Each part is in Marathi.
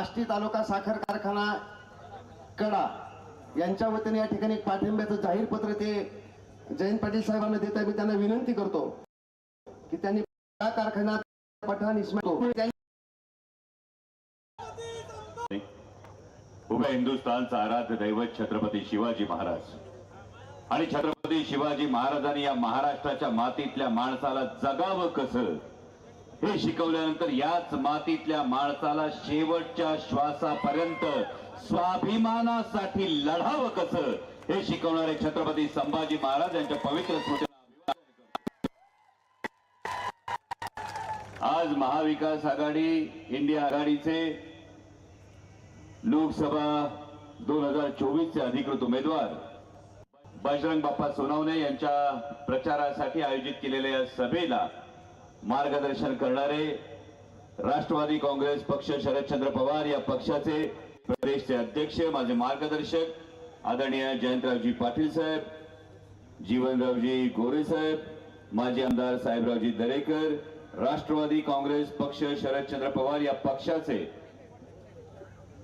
आष्टी तालुका साखर कारखाना कडा यांच्या वतीने या ठिकाणी पाठिंब्याचं जाहीर पत्र ते जयंत पाटील साहेबांना देत आहे. मी त्यांना विनंती करतो की त्यांनी कारखान्यात पठाण इस्माईल उभ्या हिंदुस्थानचा आराध्य दैवत छत्रपती शिवाजी महाराज. आणि छत्रपती शिवाजी महाराजांनी या महाराष्ट्राच्या मातीतल्या माणसाला जगावं कसं? हे शिकवल्यानंतर याच मातीतल्या माणसाला शेवटच्या श्वासापर्यंत स्वाभिमानासाठी लढावं कसं? हे शिकवणारे छत्रपती संभाजी महाराज यांच्या पवित्र स्मृतीला आज महाविकास आघाडी इंडिया आघाडीचे लोकसभा दोन हजार चोवीस चे अधिकृत उमेदवार बजरंग बाप्पा सोनवणे यांच्या प्रचारासाठी आयोजित केलेल्या या सभेला मार्गदर्शन करणारे राष्ट्रवादी काँग्रेस पक्ष शरदचंद्र पवार या पक्षाचे प्रदेशचे अध्यक्ष माझे मार्गदर्शक आदरणीय जयंतरावजी पाटील साहेब जीवनरावजी गोरे साहेब माजी आमदार साहेबरावजी दरेकर राष्ट्रवादी काँग्रेस पक्ष शरदचंद्र पवार या पक्षाचे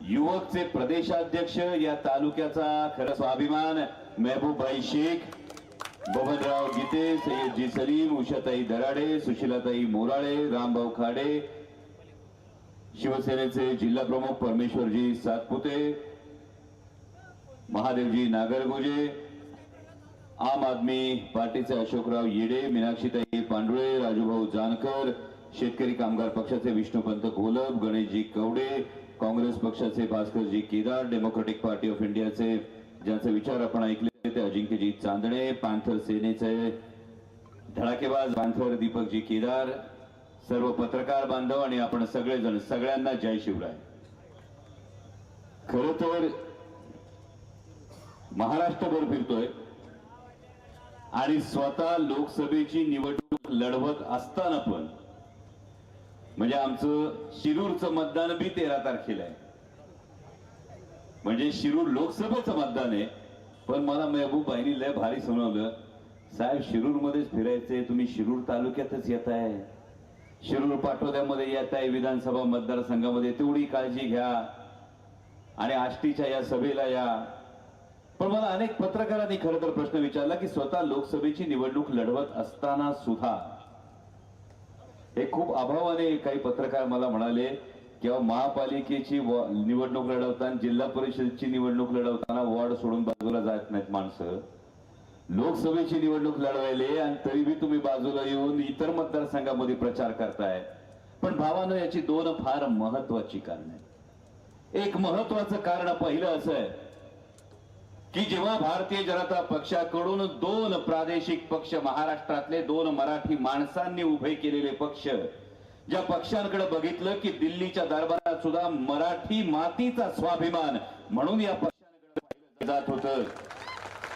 युवकचे प्रदेशाध्यक्ष या तालुक्याचा खरं स्वाभिमान मेहबूबभाई शेख बबनराव गीते सय्यदजी सलीम उषाताई दराडे सुशीलाताई मोराळे रामभाऊ खाडे शिवसेनेचे जिल्हा प्रमुख परमेश्वरजी सातपुते महादेवजी नागरगोजे आम आदमी पार्टीचे अशोकराव येडे मीनाक्षीताई पांडुळे राजूभाऊ जानकर शेतकरी कामगार पक्षाचे विष्णुपंत घोलप गणेशजी कवडे काँग्रेस पक्षाचे Bhaskarji Kedar democratic party of इंडियाचे ज्यांचे विचार आपण ऐकले ते अजिंक्यजी चांदणे पांथर सेनेचे धडाकेबाज पांथर दीपकजी केदार सर्व पत्रकार बांधव आणि आपण सगळेजण सगळ्यांना जय शिवराय. खर तर महाराष्ट्रभर फिरतोय आणि स्वतः लोकसभेची निवडणूक लढवत असताना पण म्हणजे आमचं शिरूरचं मतदान बी तेरा तारखेला आहे. म्हणजे शिरूर लोकसभेचं मतदान आहे. पण मला मेहबूबाईनी लय भारी सुनावलं. साहेब शिरूर मध्येच फिरायचंय तुम्ही शिरूर तालुक्यातच येत आहे शिरूर पाटोद्यामध्ये येत आहे विधानसभा मतदारसंघामध्ये. तेवढी काळजी घ्या. आणि आष्टीच्या या सभेला या. पण मला अनेक पत्रकारांनी खरं तर प्रश्न विचारला की स्वतः लोकसभेची निवडणूक लढवत असताना सुद्धा हे खूप अभावाने काही पत्रकार मला म्हणाले किंवा महापालिकेची निवडणूक लढवताना जिल्हा परिषदची निवडणूक लढवताना वॉर्ड सोडून बाजूला जात नाहीत माणसं. लोकसभेची निवडणूक लढवायले आणि तरी बी तुम्ही बाजूला येऊन इतर मतदारसंघामध्ये प्रचार करताय. पण भावानं याची दोन फार महत्वाची कारण आहेत. एक महत्वाचं कारण पहिलं असं आहे की जेव्हा भारतीय जनता पक्षाकडून दोन प्रादेशिक पक्ष महाराष्ट्रातले दोन मराठी माणसांनी उभे केलेले पक्ष ज्या पक्षांकडे बघितलं की दिल्लीच्या दरबारात सुद्धा मराठी मातीचा स्वाभिमान म्हणून या पक्षांकडे जात होत.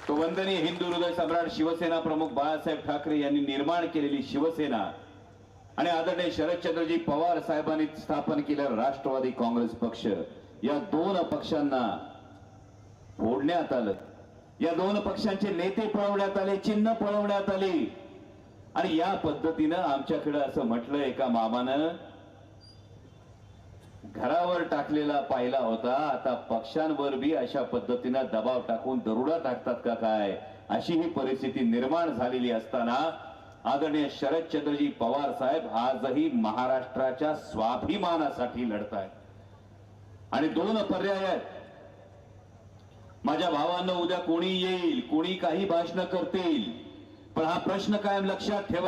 तो वंदनीय हिंदू हृदय सम्राट शिवसेना प्रमुख बाळासाहेब ठाकरे यांनी निर्माण केलेली शिवसेना आणि आदरणीय शरदचंद्रजी पवार साहेबांनी स्थापन केलेला राष्ट्रवादी काँग्रेस पक्ष. या दोन पक्षांना फोडण्यात आलं. या दोन पक्षांचे नेते पळवण्यात आले चिन्ह पळवण्यात आली. आणि या पद्धतीनं आमच्याकडं असं म्हटलं एका मामानं घरावर टाकलेला पाहिला होता आता पक्षांवर बी अशा पद्धतीनं दबाव टाकून दरोडा टाकतात का काय? अशी ही परिस्थिती निर्माण झालेली असताना आदरणीय शरदचंद्रजी पवार साहेब आजही महाराष्ट्राच्या स्वाभिमानासाठी लढतायत. आणि दोन पर्याय आहेत. माझ्या भावांना उद्या कोणी येईल कोणी काही भाषण करतील पण हा प्रश्न कायम लक्षात ठेवा.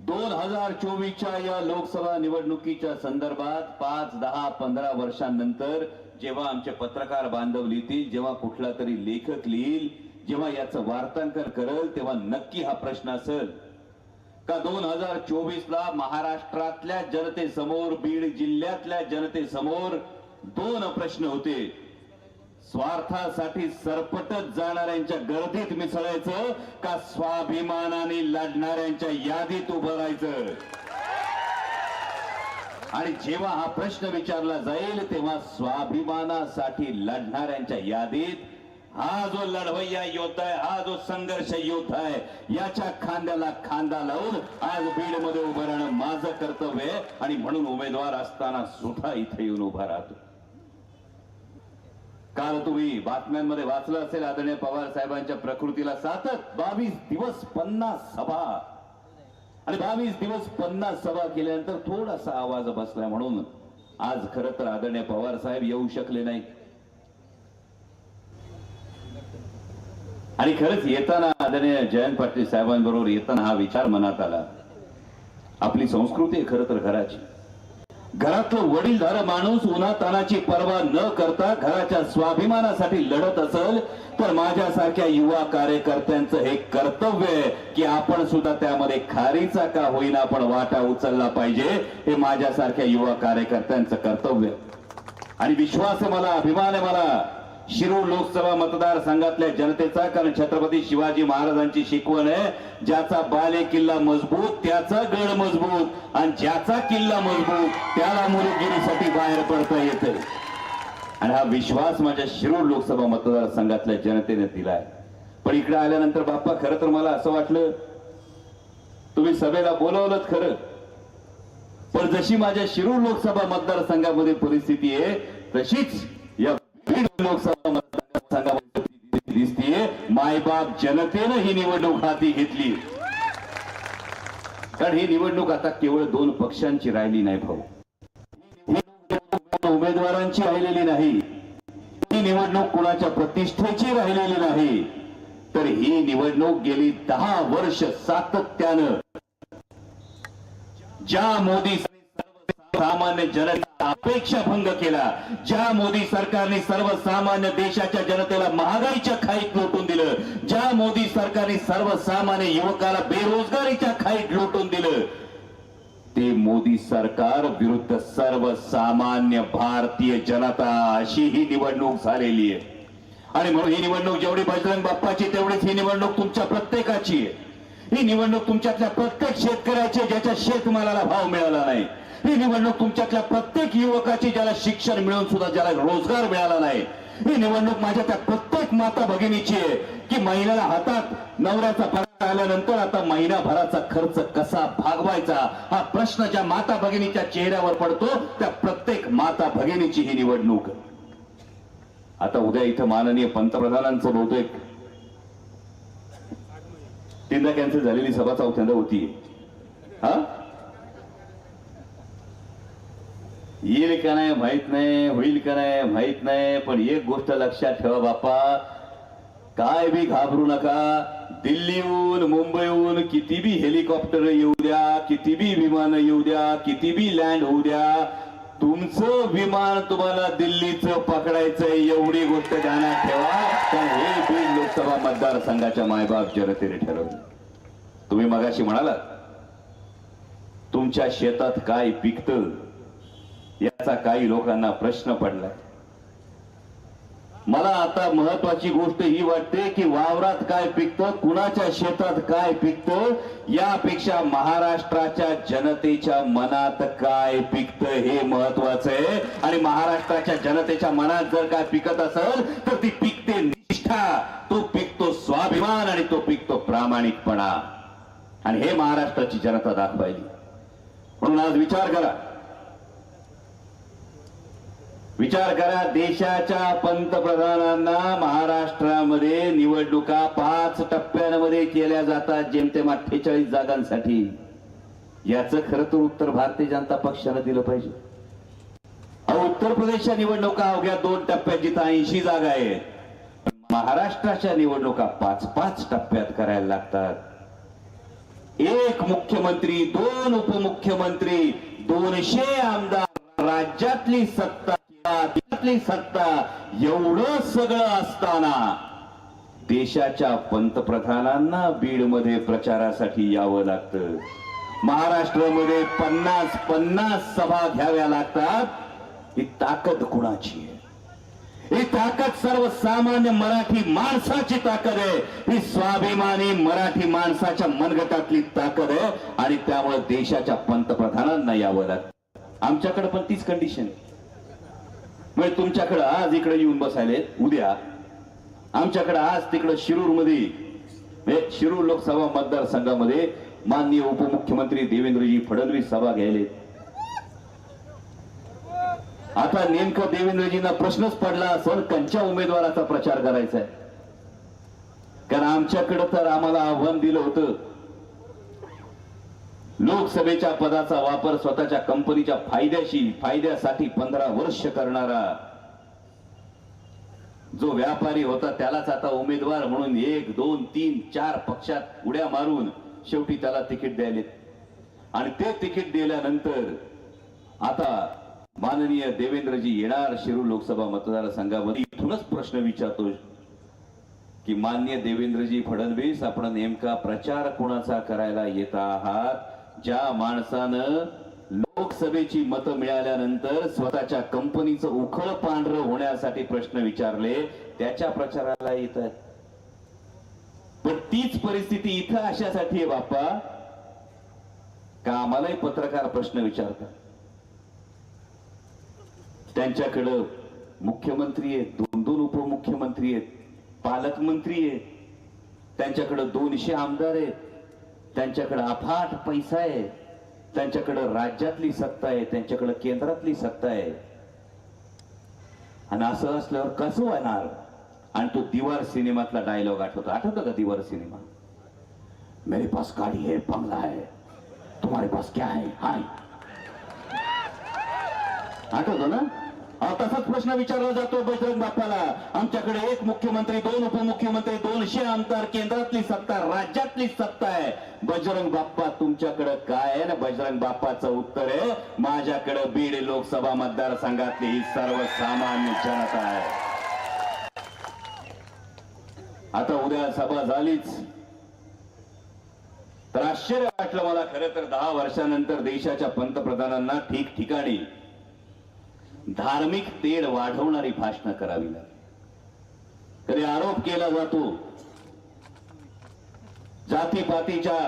दोन हजार चोवीसच्या या लोकसभा निवडणुकीच्या संदर्भात पाच दहा पंधरा वर्षांनंतर जेव्हा आमचे पत्रकार बांधव लिहितील जेव्हा कुठला तरी लेखक लिहिल जेव्हा याचं वार्तांकन करेल तेव्हा नक्की हा प्रश्न असेल. का दोन हजार चोवीस ला महाराष्ट्रातल्या जनतेसमोर बीड जिल्ह्यातल्या जनतेसमोर दोन प्रश्न होते. स्वार्थासाठी सरपटत जाणाऱ्यांच्या गर्दीत मिसळायचं का स्वाभिमानाने लढणाऱ्यांच्या यादीत उभं राहायचं? आणि जेव्हा हा प्रश्न विचारला जाईल तेव्हा स्वाभिमानासाठी लढणाऱ्यांच्या यादीत हा जो लढवय्या योद्धा आहे हा जो संघर्ष योद्धा आहे याच्या खांद्याला खांदा लावून आज बीडमध्ये उभं राहणं माझं कर्तव्य आहे. आणि म्हणून उमेदवार असताना सुद्धा इथे येऊन उभा राहतो. काल तुम्ही बातम्यांमध्ये वाचलं असेल आदरणीय पवार साहेबांच्या प्रकृतीला सातत. बावीस दिवस पन्नास सभा. आणि बावीस दिवस पन्नास सभा केल्यानंतर थोडासा आवाज बसला म्हणून आज खर तर आदरणीय पवार साहेब येऊ शकले नाही. आणि खरंच येताना आदरणीय जयंत पाटील साहेबांबरोबर येताना हा विचार मनात आला. आपली संस्कृती खरं तर घराची. घरातलं वडीलधार माणूस उन्हातानाची पर्वा न करता घराच्या स्वाभिमानासाठी लढत असेल तर माझ्यासारख्या युवा कार्यकर्त्यांचं हे कर्तव्य आहे की आपण सुद्धा त्यामध्ये खारीचा का होईना आपण वाटा उचलला पाहिजे हे माझ्यासारख्या युवा कार्यकर्त्यांचं कर्तव्य आणि विश्वास आहे मला अभिमान आहे मला. शिरूर लोकसभा मतदारसंघातल्या जनतेचा कारण छत्रपती शिवाजी महाराजांची शिकवण आहे ज्याचा बाले किल्ला मजबूत त्याचा गड मजबूत आणि ज्याचा किल्ला मजबूत त्याला मुलगिरीसाठी बाहेर पडता येते. आणि हा विश्वास माझ्या शिरूर लोकसभा मतदारसंघातल्या जनतेने दिलाय. पण इकडे आल्यानंतर बाप्पा खरं तर मला असं वाटलं तुम्ही सभेला बोलवलं खरं. पण जशी माझ्या शिरूर लोकसभा मतदारसंघामध्ये परिस्थिती आहे तशीच लोकसभा मतदारसंघामध्ये दिसतीये मायबाप जनतेनं ही निवडणूक हाती घेतली. कारण ही निवडणूक आता केवळ दोन पक्षांची राहिली नाही भाऊ. उमेदवारांची राहिलेली नाही. ही निवडणूक कुणाच्या प्रतिष्ठेची राहिलेली नाही. तर ही निवडणूक गेली दहा वर्ष सातत्यानं. ज्या मोदी सामान्य जनता अपेक्षा भंग केला. ज्या मोदी सरकारने सर्वसामान्य देशाच्या जनतेला महागाईच्या खाईत लोटून दिलं ज्या मोदी सरकारने सर्वसामान्य युवकाला बेरोजगारीच्या खाईत लोटून दिलं ते मोदी सरकार विरुद्ध सर्वसामान्य भारतीय जनता अशी ही निवडणूक झालेली आहे. आणि म्हणून ही निवडणूक जेवढी बजरंग बाप्पाची तेवढीच ही निवडणूक तुमच्या प्रत्येकाची आहे. ही निवडणूक तुमच्यातल्या प्रत्येक शेतकऱ्याची ज्याच्या शेतमालाला भाव मिळाला नाही. ही निवडणूक तुमच्यातल्या प्रत्येक युवकाची ज्याला शिक्षण मिळून सुद्धा ज्याला रोजगार मिळाला नाही. ही निवडणूक माझ्या त्या प्रत्येक माता भगिनीची आहे की महिन्याला हातात नवऱ्याचा पगार आल्यानंतर आता महिनाभराचा खर्च कसा भागवायचा हा प्रश्न ज्या माता भगिनीच्या चेहऱ्यावर पडतो त्या प्रत्येक माता भगिनीची ही निवडणूक. आता उद्या इथं माननीय पंतप्रधानांचं बहुतेक तीनदा कॅन्सल झालेली सभा चौथ्यांदा होती हा? येईल का नाही माहीत नाही होईल का नाही माहीत नाही पण एक गोष्ट लक्षात ठेवा बाप्पा. काय बी घाबरू नका. दिल्लीहून मुंबईहून किती बी हेलिकॉप्टर येऊ द्या किती बी विमान येऊ द्या किती बी लँड होऊ द्या तुमचं विमान तुम्हाला दिल्लीचं पकडायचं एवढी गोष्ट ध्यानात ठेवा. कारण हे बीड लोकसभा मतदारसंघाच्या मायबाप जनतेने ठरवलं. तुम्ही मगाशी म्हणालात तुमच्या शेतात काय पिकतं? याचा काही लोकांना प्रश्न पडलाय. मला आता महत्वाची गोष्ट ही वाटते की वावरात काय पिकतं कुणाच्या शेतात काय पिकतं यापेक्षा महाराष्ट्राच्या जनतेच्या मनात काय पिकतं हे महत्वाचं आहे. आणि महाराष्ट्राच्या जनतेच्या मनात जर काय पिकत असेल तर ती पिकते निष्ठा. तो पिकतो स्वाभिमान आणि तो पिकतो प्रामाणिकपणा. आणि हे महाराष्ट्राची जनता दाखवायली. म्हणून आज विचार करा. विचार करा देशाच्या पंतप्रधानांना महाराष्ट्रामध्ये निवडणुका पाच टप्प्यांमध्ये केल्या जातात जेमतेम अठ्ठेचाळीस जागांसाठी. याचं खर तर उत्तर भारतीय जनता पक्षानं दिलं पाहिजे. उत्तर प्रदेशच्या निवडणुका अवघ्या दोन टप्प्यात जिथं ऐंशी जागा आहेत. महाराष्ट्राच्या निवडणुका पाच पाच टप्प्यात करायला लागतात. एक मुख्यमंत्री दोन उपमुख्यमंत्री दोनशे आमदार राज्यातली सत्ता राज्यातली सत्ता एवढं सगळं असताना देशाच्या पंतप्रधानांना बीडमध्ये प्रचारासाठी यावं लागतं. महाराष्ट्रामध्ये पन्नास पन्नास सभा घ्याव्या लागतात. ही ताकद कुणाची आहे? ही ताकद सर्वसामान्य मराठी माणसाची ताकद आहे. ही स्वाभिमानी मराठी माणसाच्या मनगटातली ताकद आहे. आणि त्यामुळे देशाच्या पंतप्रधानांना यावं लागतं. आमच्याकडे पण तीच कंडिशन आहे. म्हणजे तुमच्याकडं आज इकडे येऊन बसायले उद्या. आमच्याकडे आज तिकडं शिरूरमध्ये म्हणजे शिरूर लोकसभा मतदारसंघामध्ये माननीय उपमुख्यमंत्री देवेंद्रजी फडणवीस सभा घ्यायले. आता नेमकं देवेंद्रजींना प्रश्नच पडला असेल कंच्या उमेदवाराचा प्रचार करायचा आहे कारण आमच्याकडं तर आम्हाला आव्हान दिलं होतं. लोकसभेच्या पदाचा वापर स्वतःच्या कंपनीच्या फायद्याशी फायद्यासाठी पंधरा वर्ष करणारा. जो व्यापारी होता त्यालाच आता उमेदवार म्हणून एक दोन तीन चार पक्षात उड्या मारून शेवटी त्याला तिकीट द्यायले. आणि ते तिकीट दिल्यानंतर आता माननीय देवेंद्रजी येणार शिरूर लोकसभा मतदारसंघामध्ये. इथूनच प्रश्न विचारतो की मान्य देवेंद्रजी फडणवीस आपण नेमका प्रचार कोणाचा करायला येत आहात? ज्या माणसानं लोकसभेची मतं मिळाल्यानंतर स्वतःच्या कंपनीचं उखळ पांढरं होण्यासाठी प्रश्न विचारले त्याच्या प्रचाराला येत आहेत. पण तीच परिस्थिती इथं अशासाठी आहे बाप्पा का आम्हालाही पत्रकार प्रश्न विचारतात? त्यांच्याकडं मुख्यमंत्री आहेत दोन दोन उपमुख्यमंत्री आहेत पालकमंत्री आहेत त्यांच्याकडं दोनशे आमदार आहेत. त्यांच्याकडे अफाट पैसा आहे. त्यांच्याकडं राज्यातली सत्ता आहे त्यांच्याकडे केंद्रातली सत्ता आहे. आणि असं असल्यावर कसं होणार? आणि तो दिवार सिनेमातला डायलॉग आठवतो. आठवतो का दिवार सिनेमा? मेरे पास गाड़ी है बंगला है. तुम्हारे पास क्या है? हाय. आठवतो ना? तसाच प्रश्न विचारला जातो बजरंग बाप्पाला. आमच्याकडे एक मुख्यमंत्री दोन उपमुख्यमंत्री दोनशे आमदार केंद्रातली सत्ता राज्यातली सत्ता आहे. बजरंग बाप्पा तुमच्याकडे काय आहे? ना बजरंग बाप्पाचं उत्तर आहे माझ्याकडे बीड लोकसभा मतदारसंघातली ही सर्वसामान्य जनता आहे. आता उद्या सभा झालीच. तर आश्चर्य वाटलं मला खरं तर दहा वर्षानंतर देशाच्या पंतप्रधानांना ठिकठिकाणी धार्मिक तेढ वाढवणारी भाषणं करावी लागली. कधी आरोप केला जातो जातीपातीच्या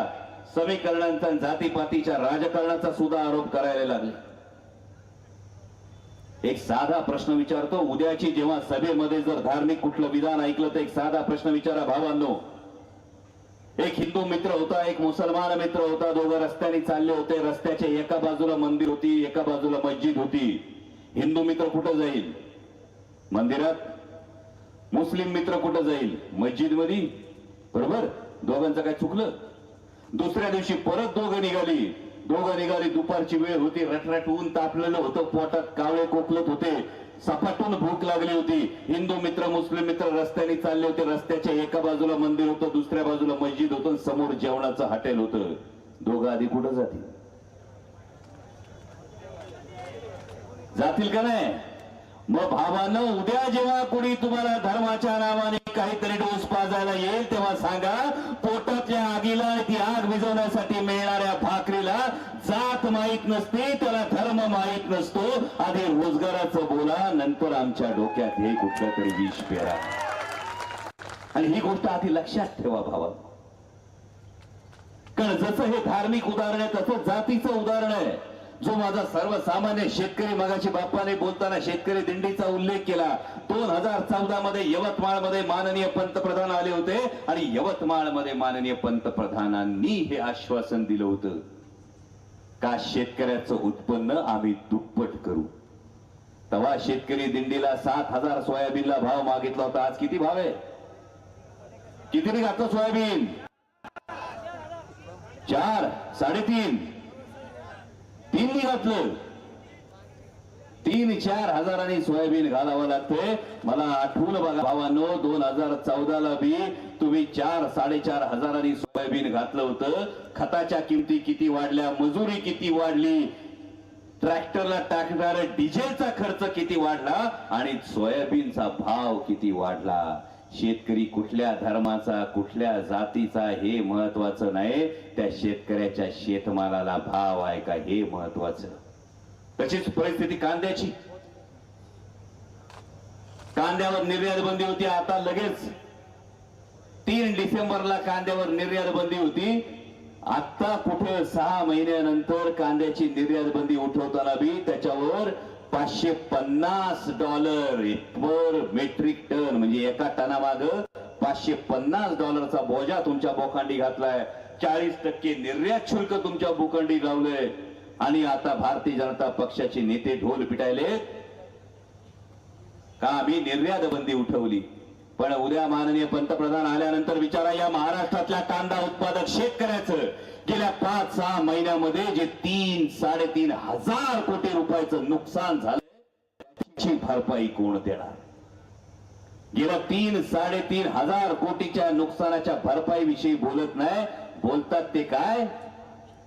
समीकरणांचा जातीपातीच्या राजकारणाचा सुद्धा आरोप करायला लागले. एक साधा प्रश्न विचारतो उद्याची जेव्हा सभेमध्ये जर धार्मिक कुठलं विधान ऐकलं तर एक साधा प्रश्न विचारा भावांनो. एक हिंदू मित्र होता एक मुसलमान मित्र होता दोघं रस्त्याने चालले होते रस्त्याच्या एका बाजूला मंदिर होती एका बाजूला मस्जिद होती. हिंदू मित्र कुठं जाईल? मंदिरात? मुस्लिम मित्र कुठं जाईल? मस्जिदमध्ये बरोबर? दोघांचं काय चुकलं? दुसऱ्या दिवशी परत दोघं निघाली. दोघं निघाली दुपारची वेळ होती रटरट ऊन तापलेलं होतं पोटात कावळे कोकलत होते. सपाटून भूक लागली होती. हिंदू मित्र मुस्लिम मित्र रस्त्याने चालले होते. रस्त्याच्या एका बाजूला मंदिर होतं दुसऱ्या बाजूला मस्जिद होतं समोर जेवणाचं हॉटेल होतं. दोघं आधी कुठं जातील? जातील का नाही? मग भावानं उद्या जेव्हा कोणी तुम्हाला धर्माच्या नावाने काहीतरी डोस पाजायला येईल तेव्हा सांगा पोटातल्या आगीला ती आग विझवण्यासाठी मिळणाऱ्या भाकरीला जात माहीत नसते त्याला धर्म माहीत नसतो. आधी रोजगाराचं बोला नंतर आमच्या डोक्यात हे कुठलं तरी विष पेरा. आणि ही गोष्ट आधी लक्षात ठेवा भावा. कारण जसं हे धार्मिक उदाहरण आहे तसं जातीचं उदाहरण आहे. जो माझा सर्वसामान्य शेतकरी मगाशी बाप्पाने बोलताना शेतकरी दिंडीचा उल्लेख केला दोन हजार चौदा मध्ये यवतमाळमध्ये माननीय पंतप्रधान आले होते आणि यवतमाळमध्ये माननीय पंतप्रधानांनी हे आश्वासन दिलं होतं. का शेतकऱ्याचं उत्पन्न आम्ही दुप्पट करू? तेव्हा शेतकरी दिंडीला सात हजार सोयाबीनला भाव मागितला होता. आज किती भाव आहे? किती घातलं सोयाबीन? चार साडेतीन. तीन घातलं. तीन चार हजारांनी सोयाबीन घालावं लागते मला आठवून बघा भावानो दोन हजार चौदाला बी तुम्ही चार साडेचार हजारांनी सोयाबीन घातलं होतं. खताच्या किमती किती वाढल्या मजुरी किती वाढली ट्रॅक्टरला टाकणारा डिझेलचा खर्च किती वाढला आणि सोयाबीनचा भाव किती वाढला. शेतकरी कुठल्या धर्माचा कुठल्या जातीचा हे महत्वाचं नाही. त्या शेतकऱ्याच्या शेतमालाला भाव आहे का हे महत्वाचं तशीच परिस्थिती कांद्याची. कांद्यावर निर्यात बंदी होती आता लगेच तीन डिसेंबरला कांद्यावर निर्यात बंदी होती. आता कुठे सहा महिन्यानंतर कांद्याची निर्यात बंदी उठवताना बी त्याच्यावर पाचशे पन्नास डॉलर पर मेट्रिक टन म्हणजे एका टनामाग पाचशे पन्नास डॉलरचा बोजा तुमच्या बोखांडी घातलाय. चाळीस टक्के निर्यात शुल्क तुमच्या बोकांडी लावलंय. आणि आता भारतीय जनता पक्षाचे नेते ढोल पिटायले. का आम्ही निर्यात बंदी उठवली? पण उद्या माननीय पंतप्रधान आल्यानंतर विचारा या महाराष्ट्रातल्या कांदा उत्पादक शेतकऱ्याचं गेल्या पाच सहा महिन्यामध्ये जे तीन साडेतीन हजार कोटी रुपयाचं नुकसान झालं त्याची भरपाई कोण देणार? गेल्या तीन साडेतीन हजार कोटीच्या नुकसानाच्या भरपाई विषयी बोलत नाही. बोलतात ते काय?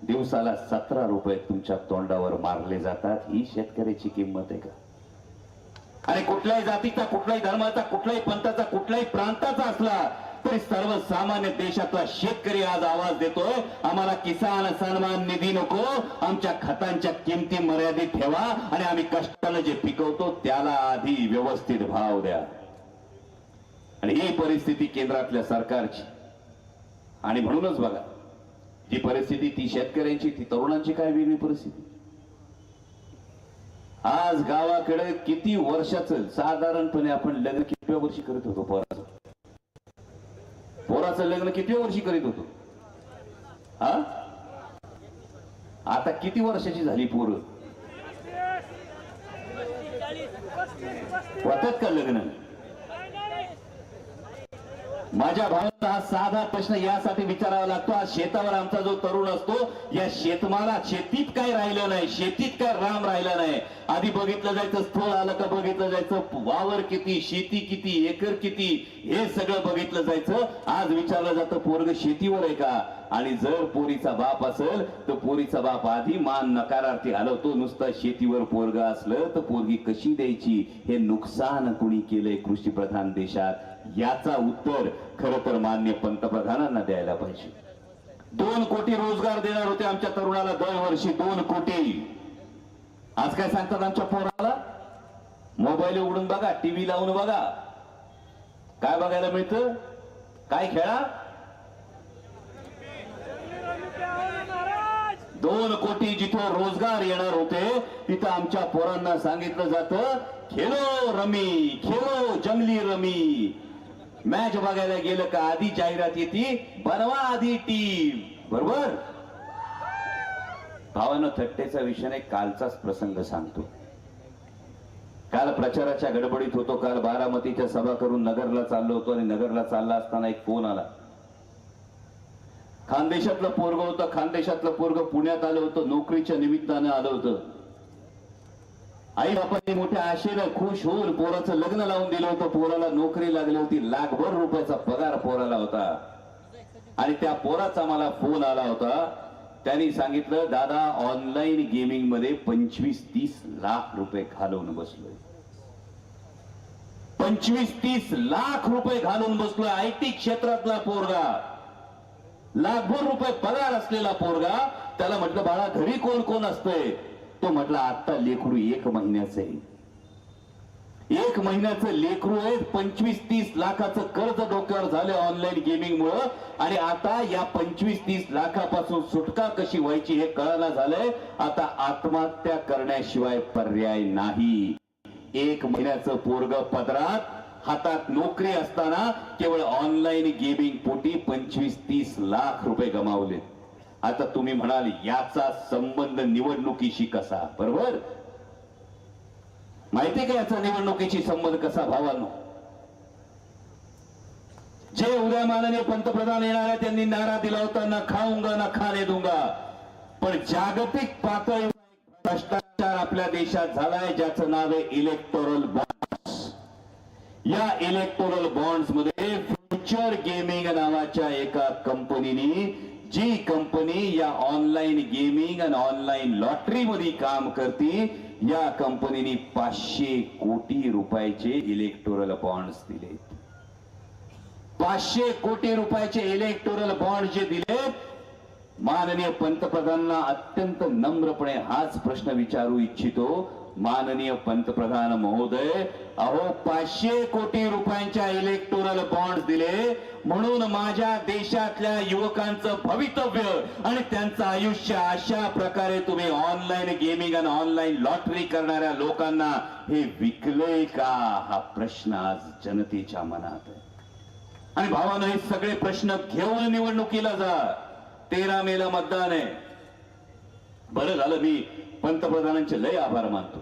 दिवसाला सतरा रुपये तुमच्या तोंडावर मारले जातात. ही शेतकऱ्याची किंमत आहे का? आणि कुठल्याही जातीचा कुठल्याही धर्माचा कुठल्याही पंथाचा कुठल्याही प्रांताचा असला तरी सर्वसामान्य देशातला शेतकरी आज आवाज देतोय आम्हाला किसान सन्मान निधी नको आमच्या खतांच्या किमती मर्यादित ठेवा आणि आम्ही कष्टानं जे पिकवतो त्याला आधी व्यवस्थित भाव द्या. आणि ही परिस्थिती केंद्रातल्या सरकारची. आणि म्हणूनच बघा जी परिस्थिती ती शेतकऱ्यांची ती तरुणांची काय वेगळी परिस्थिती? आज गावाकडे किती वर्षाचं साधारणपणे आपण लग्न कितव्या वर्षी करत होतो पोराचं? पोराचं लग्न कितव्या वर्षी करीत होतो? हा? आता किती वर्षाची झाली पोरं? होतात का लग्न? माझ्या भावाचा हा साधा प्रश्न यासाठी विचारावा लागतो. आज शेतावर आमचा जो तरुण असतो या शेतमाला शेतीत काय राहिलं नाही शेतीत काय राम राहिला नाही. आधी बघितलं जायचं स्थळ आलं का बघितलं जायचं वावर किती शेती किती एकर किती हे सगळं बघितलं जायचं. आज विचारलं जातं पोरग शेतीवर आहे का? आणि जर पोरीचा बाप असेल तर पोरीचा बाप आधी मान नकारार्थी हलवतो. नुसतं शेतीवर पोरग असलं तर पोरगी कशी द्यायची? हे नुकसान कुणी केलंय कृषी प्रधान देशात? याचा उत्तर खर तर मान्य पंतप्रधानांना द्यायला पाहिजे. दोन कोटी रोजगार देणार होते आमच्या तरुणाला दरवर्षी दोन कोटी. आज काय सांगतात आमच्या पोराला? मोबाईल उघडून बघा टीव्ही लावून बघा. काय बघायला मिळतं? काय खेळा? दोन कोटी जिथं रोजगार येणार होते तिथं आमच्या पोरांना सांगितलं जातं खेलो रमी खेलो जंगली रमी. मॅच बघायला गेलं का? आधी जाहिरात येते बनवा आधी टीम बरोबर? भावानं थट्टेचा विषय नाही कालचाच प्रसंग सांगतो. काल प्रचाराच्या गडबडीत होतो काल बारामतीच्या सभा करून नगरला चाललो होतो आणि नगरला चालला असताना एक फोन आला. खानदेशातलं पोरग होतं खानदेशातलं पोरग पुण्यात आलं होतं नोकरीच्या निमित्तानं आलं होतं. आई बापांनी मोठ्या आशेनं खुश होऊन पोराचं लग्न लावून दिलं होतं. पोराला नोकरी लागली होती. लाखभर रुपयाचा पगार पोराला होता. आणि त्या पोराचा मला फोन आला होता. त्यांनी सांगितलं दादा ऑनलाईन गेमिंगमध्ये पंचवीस तीस लाख रुपये घालवून बसलोय. पंचवीस तीस लाख रुपये घालून बसलोय आय टी क्षेत्रातला पोरगा. लाखभर रुपये पगार असलेला पोरगा. त्याला म्हटलं बाळा घरी कोण कोण असतंय? तो म्हटला आता लेकरू एक महिन्याचं आहे. एक महिन्याचं लेकरू आहे पंचवीस तीस लाखाचं कर्ज डोक्यावर झालं ऑनलाईन गेमिंग मुळे आणि आता या पंचवीस तीस लाखापासून सुटका कशी व्हायची हे कळायला झालंय. आता आत्महत्या करण्याशिवाय पर्याय नाही. एक महिन्याचं पोरग पदरात हातात नोकरी असताना केवळ ऑनलाईन गेमिंग पोटी पंचवीस तीस लाख रुपये गमावले आता तुम्ही म्हणाल याचा संबंध निवडणुकीशी कसा? बरोबर? माहिती का याचा निवडणुकीशी संबंध कसा भावानो? जे उद्या माननीय पंतप्रधान येणार आहे त्यांनी नारा दिला होता ना खाऊंगा ना खाणे दूंगा. पण जागतिक पातळीवर भ्रष्टाचार आपल्या देशात झालाय ज्याचं नाव आहे इलेक्टोरल बॉन्ड्स या इलेक्टोरल बॉन्ड्समध्ये फ्युचर गेमिंग नावाच्या एका कंपनीने जी कंपनी या ऑनलाईन गेमिंग आणि ऑनलाईन लॉटरी मध्ये काम करते या कंपनीने पाचशे कोटी रुपयाचे इलेक्टोरल बॉन्ड्स दिले पाचशे कोटी रुपयाचे इलेक्टोरल बॉन्ड जे दिले माननीय पंतप्रधानांना अत्यंत नम्रपणे हाच प्रश्न विचारू इच्छितो. माननीय पंतप्रधान महोदय अहो पाचशे कोटी रुपयांच्या इलेक्टोरल बॉन्ड दिले. म्हणून माझ्या देशातल्या युवकांचं भवितव्य आणि त्यांचं आयुष्य अशा प्रकारे तुम्ही ऑनलाईन गेमिंग आणि ऑनलाईन लॉटरी करणाऱ्या लोकांना हे विकले का? हा प्रश्न आज जनतेच्या मनात आहे. आणि भावानं हे सगळे प्रश्न घेऊन निवडणुकीला जा. तेरा मेला मतदान आहे. बरं झालं मी पंतप्रधानांचे लय आभार मानतो.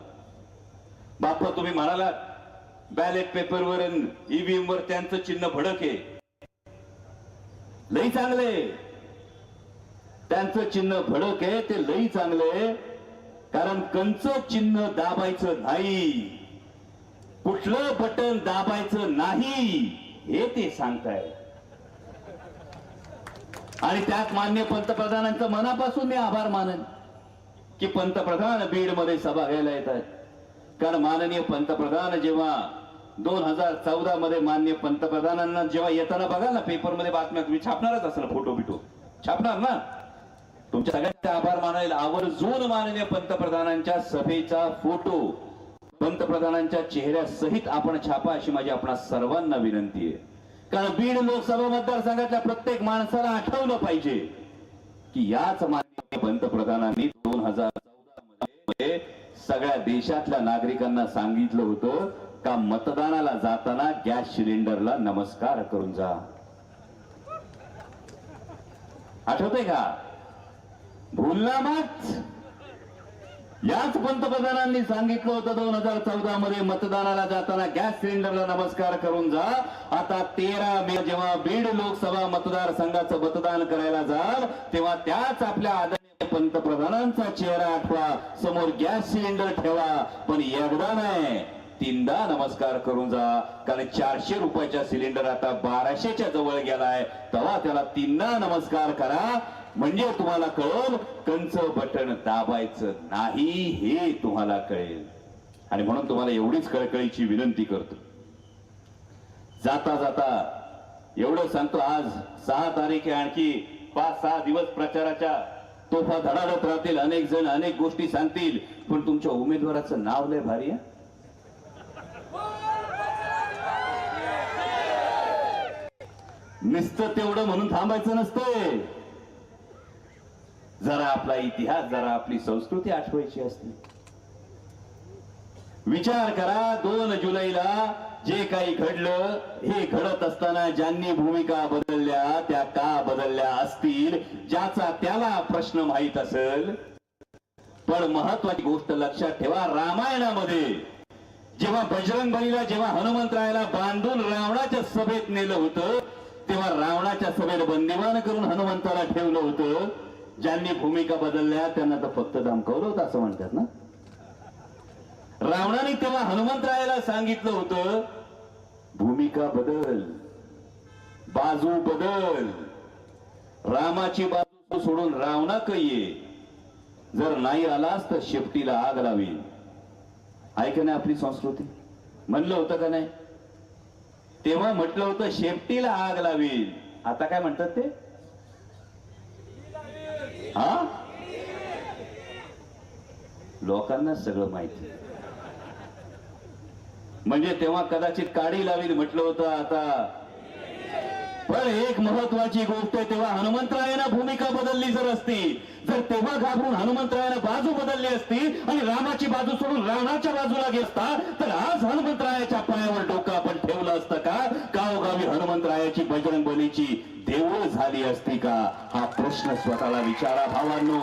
बाप्पा तुम्ही म्हणालात बॅलेट पेपरवर ईव्हीएम वर त्यांचं चिन्ह भडक आहे. लई चांगले त्यांचं चिन्ह भडक आहे ते लई चांगले कारण कंच चिन्ह दाबायचं नाही. कुठलं बटन दाबायचं नाही हे ते सांगताय. आणि त्यात मान्य पंतप्रधानांचं मनापासून मी आभार मानेन. की पंतप्रधान बीडमध्ये सभा घ्यायला येत आहेत. कारण माननीय पंतप्रधान जेव्हा दोन हजार चौदा मध्ये माननीय पंतप्रधानांना जेव्हा येताना बघाल ना पेपरमध्ये बातम्या तुम्ही छापणारच असाल फोटो बिटो. छापणार ना? तुमच्या सगळ्यांचा आभार मानायला आवर्जून माननीय पंतप्रधानांच्या सभेचा फोटो पंतप्रधानांच्या चेहऱ्यासहित आपण छापा अशी माझी आपणा सर्वांना विनंती आहे. कारण बीड लोकसभा मतदारसंघातल्या प्रत्येक माणसाला आठवलं पाहिजे. की याच माननीय पंतप्रधानांनी दोन हजार चौदा मध्ये सगळ्या देशातल्या नागरिकांना सांगितलं होतं का मतदानाला जाताना गॅस सिलेंडरला नमस्कार करून जा. आठवतंय का? भूलना मत याच पंतप्रधानांनी सांगितलं होतं दोन हजार चौदा मध्ये मतदानाला जाताना गॅस सिलेंडरला नमस्कार करून जा. आता तेरा मे जेव्हा बीड लोकसभा मतदारसंघाचं मतदान करायला जाल तेव्हा त्याच आपल्या आदरणीय पंतप्रधानांचा चेहरा आठवा. समोर गॅस सिलेंडर ठेवा. पण एकदा नाही तीनदा नमस्कार करून जा. कारण चारशे रुपयाचा सिलेंडर आता बाराशेच्या जवळ गेलाय. तेव्हा त्याला तीनदा नमस्कार करा. म्हणजे तुम्हाला कळल कंच बटन दाबायचं नाही हे तुम्हाला कळेल. आणि म्हणून तुम्हाला एवढीच कळकळीची विनंती करतो. जाता जाता एवढं सांगतो आज सहा तारीख आहे आणखी पाच सहा दिवस प्रचाराच्या तोफा धडाडत राहतील अनेक जण अनेक गोष्टी सांगतील. पण तुमच्या उमेदवाराचं नाव लय भारी आहे. नुसतं तेवढं म्हणून थांबायचं नसतंय. जरा आपला इतिहास जरा आपली संस्कृती आठवायची असते विचार करा दोन जुलैला जे काही घडलं हे घडत असताना ज्यांनी भूमिका बदलल्या त्या का बदलल्या असतील ज्याचा त्याला प्रश्न माहीत असेल. पण महत्वाची गोष्ट लक्षात ठेवा रामायणामध्ये जेव्हा बजरंग बलीला जेव्हा हनुमंतरायाला बांधून रावणाच्या सभेत नेलं होतं तेव्हा रावणाच्या सभेत बंदिवान करून हनुमंताला ठेवलं होतं. ज्यांनी भूमिका बदलल्या त्यांना तर फक्त धमकावलं होतं असं म्हणतात ना. रावणाने तेव्हा हनुमंतरायाला सांगितलं होतं भूमिका बदल बाजू बदल. रामाची बाजू सोडून रावणा ये. जर नाही आलास तर शेपटीला आग लावी. आहे का नाही आपली संस्कृती. म्हणलं होतं का नाही? तेव्हा म्हटलं होतं शेपटीला आग लावी आता काय म्हणतात ते? हा? लोकांना सगळं माहिती. म्हणजे तेव्हा कदाचित काडी लावील म्हटलं होतं आता पण एक महत्वाची गोष्ट आहे तेव्हा हनुमंतरायानं भूमिका बदलली जर असती जर तेव्हा घाबरून हनुमंतरायानं बाजू बदलली असती आणि रामाची बाजू सोडून रावणाच्या बाजूला घेतला तर आज हनुमंतरायाच्या पायावर डोकं आपण ठेवलं असतं का? गावोगावी हनुमंतरायाची बजरंग बलीची देऊळ झाली असती का? हा प्रश्न स्वतःला विचारा भावांनो.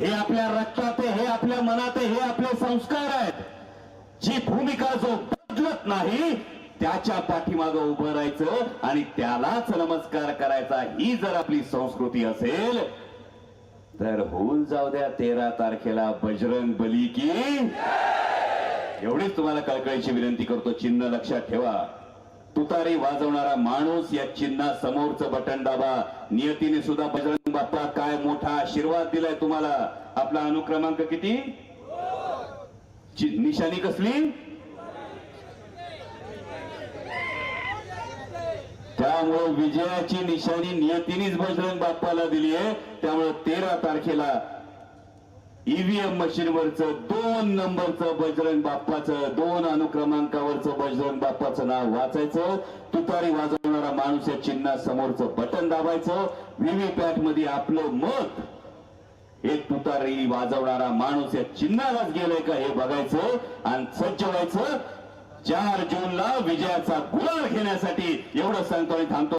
हे आपल्या रक्तात हे आपल्या मनात हे आपले संस्कार आहेत. जी भूमिका जो बदलत नाही त्याच्या पाठीमागं उभं राहायचं आणि त्यालाच नमस्कार करायचा. ही जर आपली संस्कृती असेल तर होऊन जाऊ द्या तेरा तारखेला बजरंग बली की. एवढीच तुम्हाला कळकळीची विनंती करतो. चिन्ह लक्षात ठेवा. तुतारी वाजवणारा माणूस या चिन्हा समोरचं बटन दाबा. नियतीने सुद्धा बजरंग बाप्पा काय मोठा आशीर्वाद दिलाय तुम्हाला? आपला अनुक्रमांक किती? निशाणी कसली? त्यामुळे विजयाची निशाणी नियतीनेच बजरंग बाप्पाला दिली आहे. त्यामुळे तेरा तारखेला ईव्हीएम मशीनवरचं दोन नंबरचं बजरंग बाप्पाचं दोन अनुक्रमांकावरचं बजरंग बाप्पाचं नाव वाचायचं. तुतारी वाजवणारा माणूस या चिन्हा समोरचं बटन दाबायचं. व्हीव्हीपॅटमध्ये आपलं मत एक तुतारी वाजवणारा माणूस या चिन्हालाच गेलाय का हे बघायचं आणि सज्ज व्हायचं. चार जूनला विजयाचा गुलाल घेण्यासाठी एवढं सांगतो आणि थांबतो.